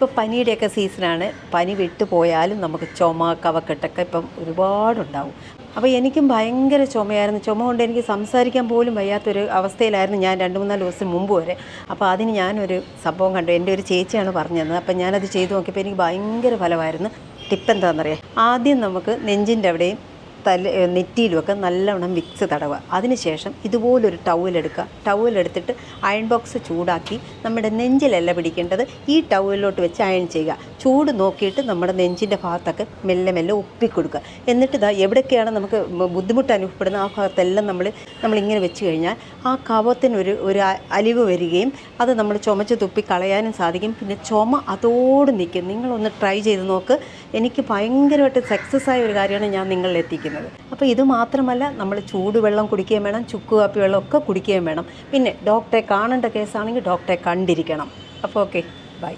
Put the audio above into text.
ഇപ്പോൾ പനിയുടെയൊക്കെ സീസണാണ്. പനി വിട്ടു പോയാലും നമുക്ക് ചുമ കവക്കെട്ടൊക്കെ ഇപ്പം ഒരുപാടുണ്ടാവും. അപ്പോൾ എനിക്കും ഭയങ്കര ചുമയായിരുന്നു. ചുമ കൊണ്ട് എനിക്ക് സംസാരിക്കാൻ പോലും വയ്യാത്തൊരു അവസ്ഥയിലായിരുന്നു ഞാൻ രണ്ട് മൂന്നാൽ ദിവസം മുമ്പ് വരെ. അപ്പോൾ അതിന് ഞാനൊരു സംഭവം കണ്ടു. എന്റെ ഒരു ചേച്ചിയാണ് പറഞ്ഞു തന്നത് അപ്പോൾ ഞാനത് ചെയ്തു നോക്കിയപ്പോൾ എനിക്ക് ഭയങ്കര ഫലമായിരുന്നു. ടിപ്പ് എന്താണെന്നറിയാം ആദ്യം നമുക്ക് നെഞ്ചിന്റെ അവിടെയും തല നെറ്റിയിലുമൊക്കെ നല്ലവണ്ണം വിക്സ് തടവുക. അതിനുശേഷം ഇതുപോലൊരു ടവലെടുക്കുക ടവലെടുത്തിട്ട് അയൺ ബോക്സ് ചൂടാക്കി നമ്മുടെ നെഞ്ചിലല്ല പിടിക്കേണ്ടത് ഈ ടവലിലോട്ട് വെച്ച് അയൺ ചെയ്യുക. ചൂട് നോക്കിയിട്ട് നമ്മുടെ നെഞ്ചിന്റെ ഭാഗത്തൊക്കെ മെല്ലെ മെല്ലെ ഒപ്പിക്കൊടുക്കുക. എന്നിട്ട് ഇതാ എവിടെയൊക്കെയാണ് നമുക്ക് ബുദ്ധിമുട്ട് അനുഭവപ്പെടുന്ന ആ ഭാഗത്തെല്ലാം നമ്മൾ നമ്മളിങ്ങനെ വെച്ച് കഴിഞ്ഞാൽ ആ കവത്തിനൊരു ഒരു അലിവ് വരികയും അത് നമ്മൾ ചുമച്ച് തുപ്പി കളയാനും സാധിക്കും. പിന്നെ ചുമ അതോട് നിൽക്കും. നിങ്ങളൊന്ന് ട്രൈ ചെയ്ത് നോക്ക്. എനിക്ക് ഭയങ്കരമായിട്ട് സക്സസ് ആയ ഒരു കാര്യമാണ് ഞാൻ നിങ്ങളിൽ എത്തിക്കുന്നത്. അപ്പോൾ ഇത് മാത്രമല്ല നമ്മൾ ചൂടുവെള്ളം കുടിക്കുകയും വേണം ചുക്ക് കാപ്പി വെള്ളം ഒക്കെ കുടിക്കുകയും വേണം. പിന്നെ ഡോക്ടറെ കാണേണ്ട കേസാണെങ്കിൽ ഡോക്ടറെ കണ്ടിരിക്കണം. അപ്പോൾ ഓക്കെ ബൈ